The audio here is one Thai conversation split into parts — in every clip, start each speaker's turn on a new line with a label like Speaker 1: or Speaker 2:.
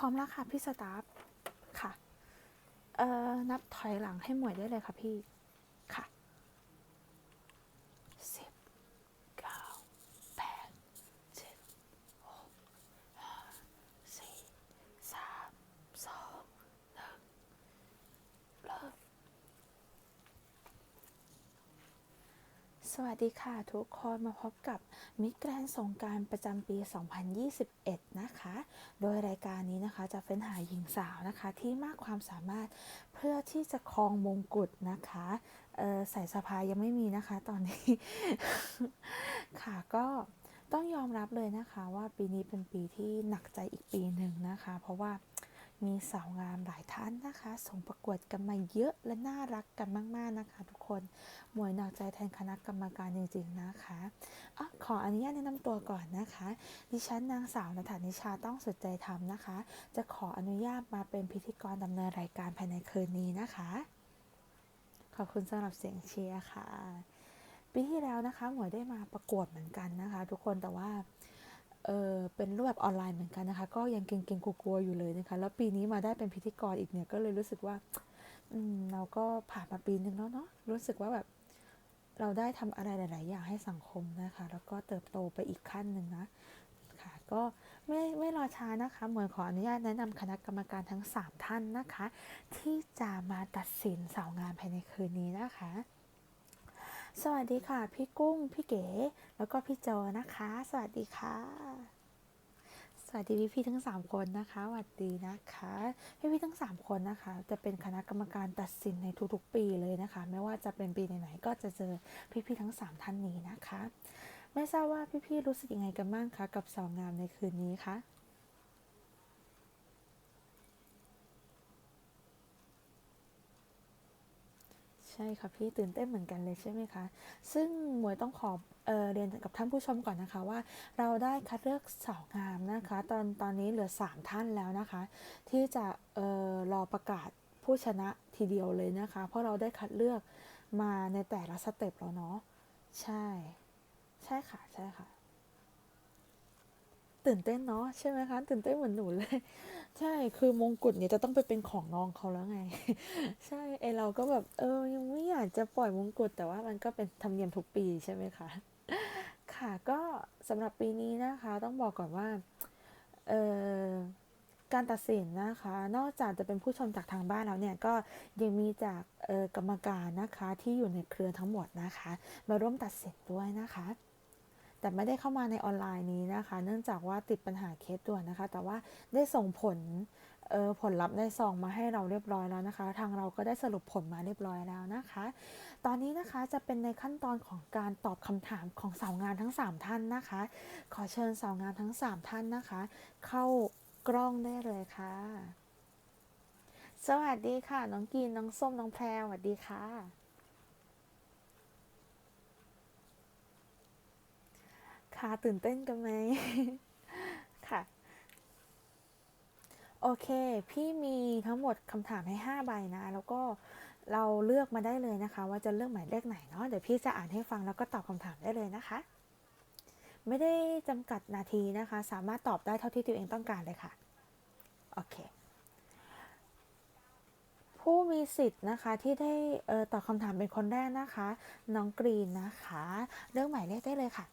Speaker 1: ร้อมแล้วค่ะพี่สตาฟค่ะ เอ่อ นับถอยหลังให้หมวยได้เลยค่ะพี่ ค่ะสิบเก้าแปดเจ็ดหกห้าสี่สามสองหนึ่งเริ่ม สวัส ดีค่ะทุกคนมาพบกับมิตรแกรนสงการประจำปี 2021 นะคะ โดยรายการนี้นะคะจะเฟ้นหาหญิงสาวนะคะที่มากความสามารถเพื่อที่จะครองมงกุฎนะคะใส่สะพายยังไม่มีนะคะตอนนี้ ค่ะก็ต้องยอมรับเลยนะคะว่าปีนี้เป็นปีที่หนักใจอีกปีหนึ่งนะคะ เพราะว่า มีสาวงามหลายท่านนะคะ ส่งประกวดกันมาเยอะและน่ารักกันมาก ๆนะคะ ทุกคนหมวยหนักใจแทนคณะกรรมการจริงๆนะคะอะขออนุญาตแนะนำตัวก่อนนะคะ ดิฉันนางสาวนัฐนิชาต้องสุดใจทำนะคะ จะขออนุญาตมาเป็นพิธีกรดำเนินรายการภายในคืนนี้นะคะ ขอบคุณสำหรับเสียงเชียร์ค่ะปีที่แล้วนะคะหมวยได้มาประกวดเหมือนกันนะคะ ทุกคนแต่ว่า เออเป็นรูปแบบออนไลน์เหมือนกันนะคะ ก็ยังเก่งๆกลัวๆอยู่เลยนะคะ แล้วปีนี้มาได้เป็นพิธีกรอีกเนี่ยก็เลยรู้สึกว่าอืมเราก็ผ่านมาปีหนึ่งแล้วเนาะรู้สึกว่าแบบเราได้ทำอะไรหลาย ๆ อย่างให้สังคมนะคะ แล้วก็เติบโตไปอีกขั้นหนึ่งนะค่ะก็ไม่ไม่รอช้านะคะเหมวยขออนุญาตแนะนำคณะกรรมการทั้ง 3 ท่านนะคะ ที่จะมาตัดสินสาวงามภายในคืนนี้นะคะ สวัสดีค่ะ พี่กุ้ง พี่เก๋ แล้วก็พี่โจนะคะ สวัสดีค่ะ สวัสดีพี่ๆทั้ง 3 คนนะคะสวัสดีนะคะ พี่ๆทั้ง 3 คนนะคะ จะเป็นคณะกรรมการตัดสินในทุกๆ ปีเลยนะคะ ไม่ว่าจะเป็นปีไหนๆก็จะเจอพี่ๆทั้ง 3 ท่านนี้นะคะ ไม่ทราบว่าพี่ๆรู้สึกยังไงกันบ้างคะกับสาวงามในคืนนี้คะ ช่ค่ะพี่ตื่นเต้นเหมือนกันเลยใช่ไหมคะ ซึ่งหมวยต้องขอเออเรียนกับท่านผู้ชมก่อนนะคะว่า เราได้คัดเลือกสาวงามนะคะ ตอนตอนนี้เหลือ 3 ท่านแล้วนะคะ ที่จะเออรอประกาศผู้ชนะทีเดียวเลยนะคะ เพราะเราได้คัดเลือกมาในแต่ละสเต็ปแล้วเนาะใช่ ใช่ค่ะใช่ค่ะ ตื่นเต้นเนาะใช่ไหมคะ ตื่นเต้นเหมือนหนูเลย ใช่คือมงกุฎเนี่ยจะต้องไปเป็นของน้องเขาแล้วไง ใช่ไอเราก็แบบเออยังไม่อยากจะปล่อยมงกุฎแต่ว่ามันก็เป็นธรรมเนียมทุกปีใช่ไหมคะค่ะก็สำหรับปีนี้นะคะต้องบอกก่อนว่าเออการตัดสินนะคะ นอกจากจะเป็นผู้ชมจากทางบ้านแล้วเนี่ยก็ยังมีจากกรรมการนะคะที่อยู่ในเครือทั้งหมดนะคะ มาร่วมตัดสินด้วยนะคะ แต่ไม่ได้เข้ามาในออนไลน์นี้นะคะ เนื่องจากว่าติดปัญหาเคสด่วนนะคะ แต่ว่าได้ส่งผลเออผลลัพธ์ในซองมาให้เราเรียบร้อยแล้วนะคะ ทางเราก็ได้สรุปผลมาเรียบร้อยแล้วนะคะ ตอนนี้นะคะจะเป็นในขั้นตอนของการตอบคำถามของสาวงามทั้ง 3 ท่านนะคะ ขอเชิญสาวงามทั้ง 3 ท่านนะคะ เข้ากล้องได้เลยค่ะ สวัสดีค่ะ น้องกีนน้องส้มน้องแพรสวัสดีค่ะ ค่ะ ตื่นเต้นกันไหม ค่ะ โอเค พี่มีทั้งหมดคำถามให้ 5 ใบนะ แล้วก็เราเลือกมาได้เลยนะคะ ว่าจะเลือกหมายเลขไหนเนาะ เดี๋ยวพี่จะอ่านให้ฟังแล้วก็ตอบคำถามได้เลยนะคะ ไม่ได้จำกัดนาทีนะคะ สามารถตอบได้เท่าที่ตัวเองต้องการเลยค่ะ โอเค ผู้มีสิทธิ์นะคะที่ได้ออตอบคำถามเป็นคนแรกนะคะ น้องกรีนนะคะ เลือกหมายเลขได้เลยค่ะ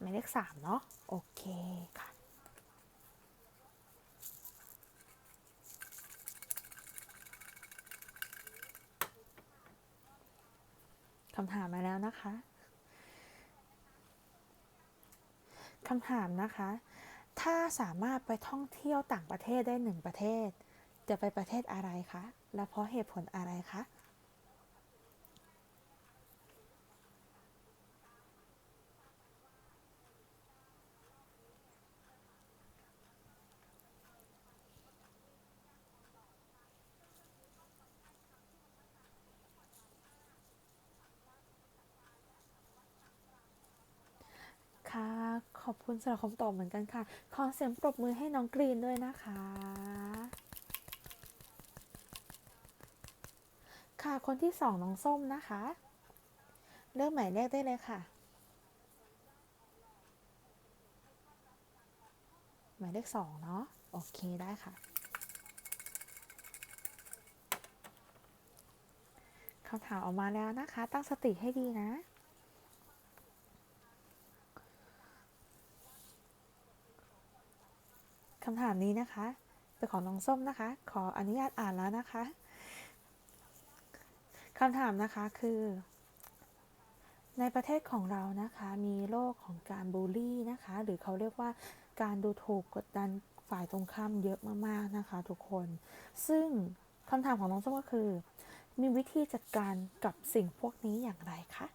Speaker 1: หมายเลขสามเนาะโอเคค่ะ คำถามมาแล้วนะคะ คำถามนะคะ ถ้าสามารถไปท่องเที่ยวต่างประเทศได้หนึ่งประเทศ จะไปประเทศอะไรคะ และเพราะเหตุผลอะไรคะ ค่ะ ขอบคุณสำหรับคำตอบเหมือนกันค่ะ ขอเสียงปรบมือให้น้องกรีนด้วยนะคะ ค่ะ คนที่สองน้องส้มนะคะ เลือกหมายเลขได้เลยค่ะ หมายเลขสองเนาะ โอเคได้ค่ะคำถามออกมาแล้วนะคะ ตั้งสติให้ดีนะ คำถามนี้นะคะเป็นของน้องส้มนะคะ ขออนุญาตอ่านแล้วนะคะคำถามนะคะคือ ในประเทศของเรานะคะมีโรคของการบูลลี่นะคะ หรือเขาเรียกว่าการดูถูกกดดันฝ่ายตรงข้ามเยอะมากๆนะคะทุกคน ซึ่งคำถามของน้องส้มก็คือ มีวิธีจัดการกับสิ่งพวกนี้อย่างไรคะ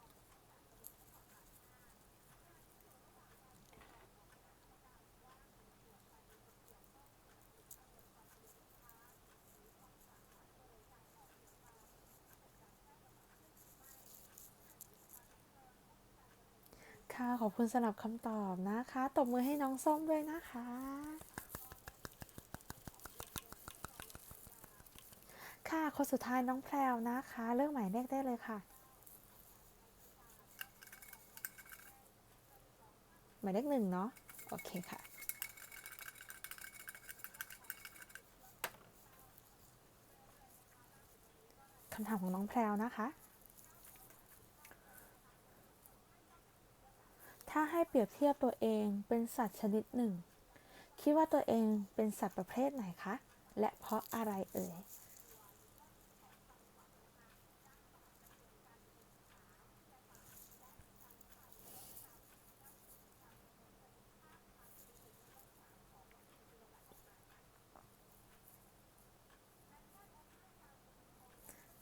Speaker 1: ค่ะ ขอบคุณสำหรับคำตอบนะคะ ตบมือให้น้องส้มด้วยนะคะ ค่ะคนสุดท้ายน้องแพรวนะคะเลือกหมายเลขได้เลยค่ะ หมายเลขหนึ่งเนาะ โอเคค่ะคำถามของน้องแพรวนะคะ ถ้าให้เปรียบเทียบตัวเองเป็นสัตว์ชนิดหนึ่ง คิดว่าตัวเองเป็นสัตว์ประเภทไหนคะ และเพราะอะไรเอ่ย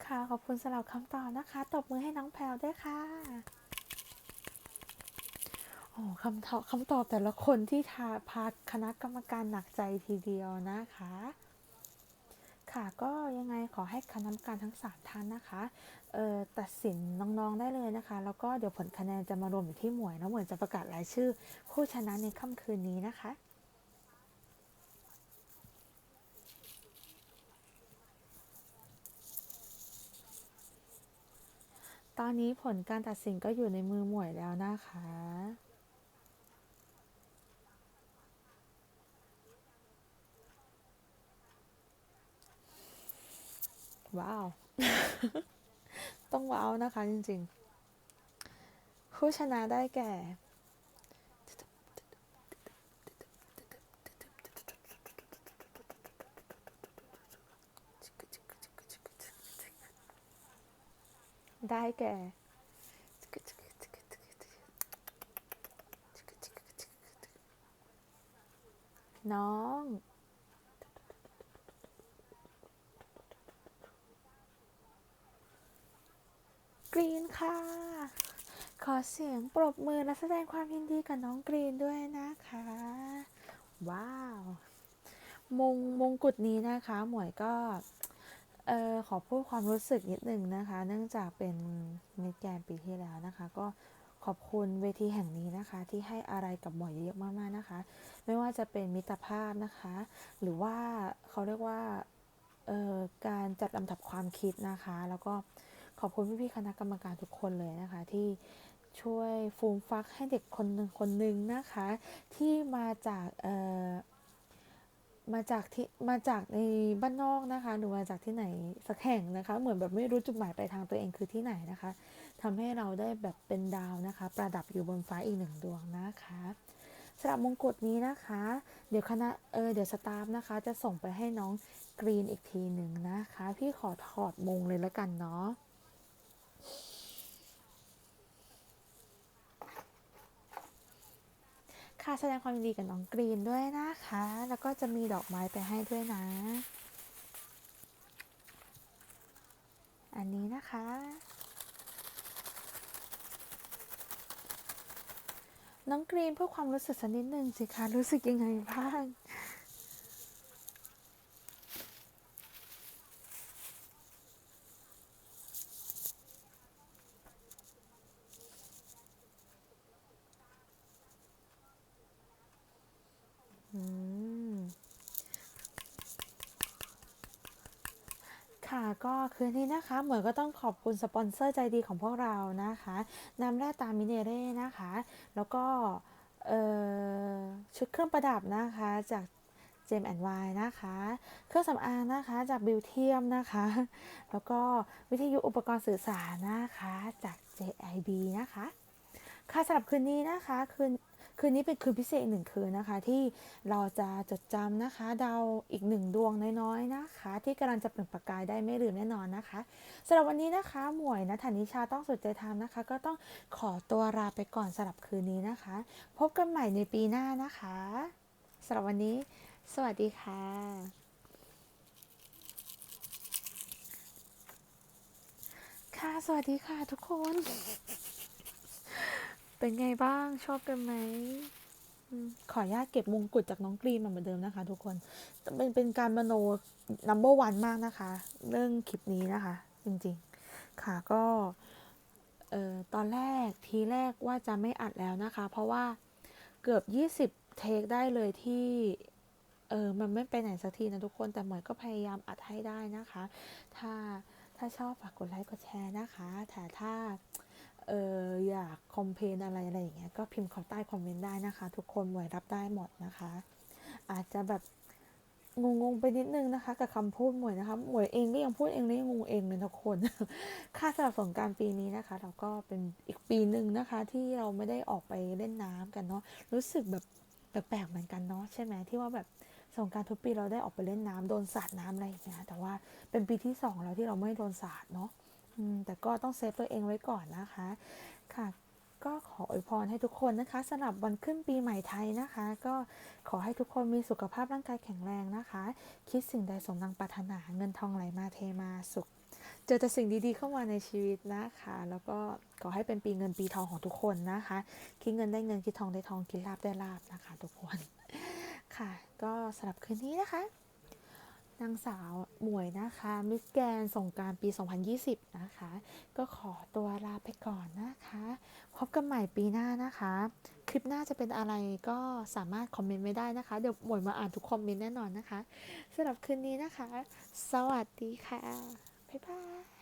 Speaker 1: ค่ะ ขอบคุณสำหรับคำตอบนะคะ ตบมือให้น้องแพรวด้วยค่ะ อ้คำตอบคำตอบแต่ละคนที่ทาพาคณะกรรมการหนักใจทีเดียวนะคะ ค่ะก็ยังไงขอให้คณะกรรมการทั้งสามท่านนะคะเอ่อตัดสินน้องๆได้เลยนะคะ แล้วก็เดี๋ยวผลคะแนนจะมารวมอยู่ที่หมวยแล้วหมวยจะประกาศรายชื่อ ผู้ชนะในค่ำคืนนี้นะคะตอนนี้ผลการตัดสินก็อยู่ในมือหมวยแล้วนะคะ ว้าว ต้องว้าวนะคะจริงๆ ผู้ชนะได้แก่ ได้แก่น้อง กรีนค่ะ ขอเสียงปรบมือและแสดงความยินดีกับน้องกรีนด้วยนะคะ ว้าว มงมงกุฎนี้นะคะ หมวยก็เออขอพูดความรู้สึกนิดนึงนะคะ เนื่องจากเป็นมิสแกนปีที่แล้วนะคะ ก็ขอบคุณเวทีแห่งนี้นะคะ ที่ให้อะไรกับหมวยเยอะมากๆนะคะ ไม่ว่าจะเป็นมิตรภาพนะคะ หรือว่าเขาเรียกว่าเอ่อการจัดลำดับความคิดนะคะ แล้วก็ ขอบคุณพี่ๆคณะกรรมการทุกคนเลยนะคะ ที่ช่วยฟูมฟักให้เด็กคนหนึ่งคนหนึ่งนะคะ ที่มาจากเอ่อมาจากที่มาจากในบ้านนอกนะคะหรือมาจากที่ไหนสักแห่งนะคะ เหมือนแบบไม่รู้จุดหมายปลายทางตัวเองคือที่ไหนนะคะทำให้เราได้แบบเป็นดาวนะคะ ประดับอยู่บนฟ้าอีกหนึ่งดวงนะคะสำหรับมงกุฎนี้นะคะ เดี๋ยวคณะเออเดี๋ยวสตาฟนะคะ จะส่งไปให้น้องกรีนอีกทีหนึ่งนะคะ พี่ขอถอดมงเลยแล้วกันเนาะ ค่ะแสดงความยินดีกับน้องกรีนด้วยนะคะ แล้วก็จะมีดอกไม้ไปให้ด้วยนะ อันนี้นะคะ น้องกรีนเพื่อความรู้สึกสักนิดหนึ่งสิคะรู้สึกยังไงบ้าง ค่ะก็คืนนี้นะคะเหมือนก็ต้องขอบคุณสปอนเซอร์ใจดีของพวกเรานะคะน้ำแร่ตามิเนเร่นะคะ แล้วก็ชุดเครื่องประดับนะคะจากเจมแอนวายนะคะ เครื่องสำอางนะคะจากบิวเทียมนะคะ แล้วก็วิทยุอุปกรณ์สื่อสารนะคะจาก JIB นะคะ ค่ะสำหรับคืนนี้นะคะคืน คืนนี้เป็นคืนพิเศษหนึ่งคืนนะคะ ที่เราจะจดจำนะคะ ดาวอีกหนึ่งดวงน้อยๆนะคะ ที่กำลังจะเปล่งประกายได้ไม่ลืมแน่นอนนะคะสำหรับวันนี้นะคะหมวยนะฐานิชาต้องสุดใจทำนะคะ ก็ต้องขอตัวลาไปก่อนสำหรับคืนนี้นะคะ พบกันใหม่ในปีหน้านะคะสำหรับวันนี้ สวัสดีค่ะค่ะ สวัสดีค่ะทุกคน เป็นไงบ้างชอบกันไหมขออนุญาตเก็บมงกุฎจากน้องกรีนมาเหมือนเดิมนะคะ ทุกคนเป็นเป็นการมโน number one มากนะคะ เรื่องคลิปนี้นะคะ จริงๆ ค่ะก็เอ่อตอนแรกทีแรกว่าจะไม่อัดแล้วนะคะ เพราะว่าเกือบ 20 เทคได้เลยที่เออมันไม่ไปไหนสักทีนะทุกคนแต่หมวยก็พยายามอัดให้ได้นะคะ ถ้าถ้าชอบฝากกดไลค์กดแชร์นะคะแต่ถ้า เอออยากคอมเพนอะไรอะไรอย่างเงี้ยก็พิมพ์เขาใต้คอมเมนต์ได้นะคะ ทุกคนหมวยรับได้หมดนะคะ อาจจะแบบงงๆไปนิดนึงนะคะ กับคำพูดหมวยนะคะหมวยเองก็ยังพูดเองเลยงงเองเลยทุกคน ค่าสำหรับสงการปีนี้นะคะ เราก็เป็นอีกปีหนึ่งนะคะ ที่เราไม่ได้ออกไปเล่นน้ำกันเนาะรู้สึกแบบแปลกๆเหมือนกันเนาะใช่ไหมที่ว่าแบบสงการทุกปีเราได้ออกไปเล่นน้ำโดนสาดน้ำอะไรอย่างเงี้ยแต่ว่าเป็นปีที่สองแล้วที่เราไม่โดนสาดเนาะ แต่ก็ต้องเซฟตัวเองไว้ก่อนนะคะ ค่ะ ก็ขออวยพรให้ทุกคนนะคะสำหรับวันขึ้นปีใหม่ไทยนะคะ ก็ขอให้ทุกคนมีสุขภาพร่างกายแข็งแรงนะคะ คิดสิ่งใดสมดังปรารถนาเงินทองไหลมาเทมาสุข เจอแต่สิ่งดีๆเข้ามาในชีวิตนะคะ แล้วก็ขอให้เป็นปีเงินปีทองของทุกคนนะคะ คิดเงินได้เงินคิดทองได้ทองคิดลาบได้ลาบนะคะ ทุกคนค่ะ ก็สำหรับคืนนี้นะคะ นางสาวหมวยนะคะ มิสแกนสงการปี 2020 นะคะ ก็ขอตัวลาไปก่อนนะคะ พบกันใหม่ปีหน้านะคะ คลิปหน้าจะเป็นอะไรก็สามารถคอมเมนต์ไว้ได้นะคะ เดี๋ยวหมวยมาอ่านทุกคอมเมนต์แน่นอนนะคะสำหรับคืนนี้นะคะ สวัสดีค่ะ บ๊ายบาย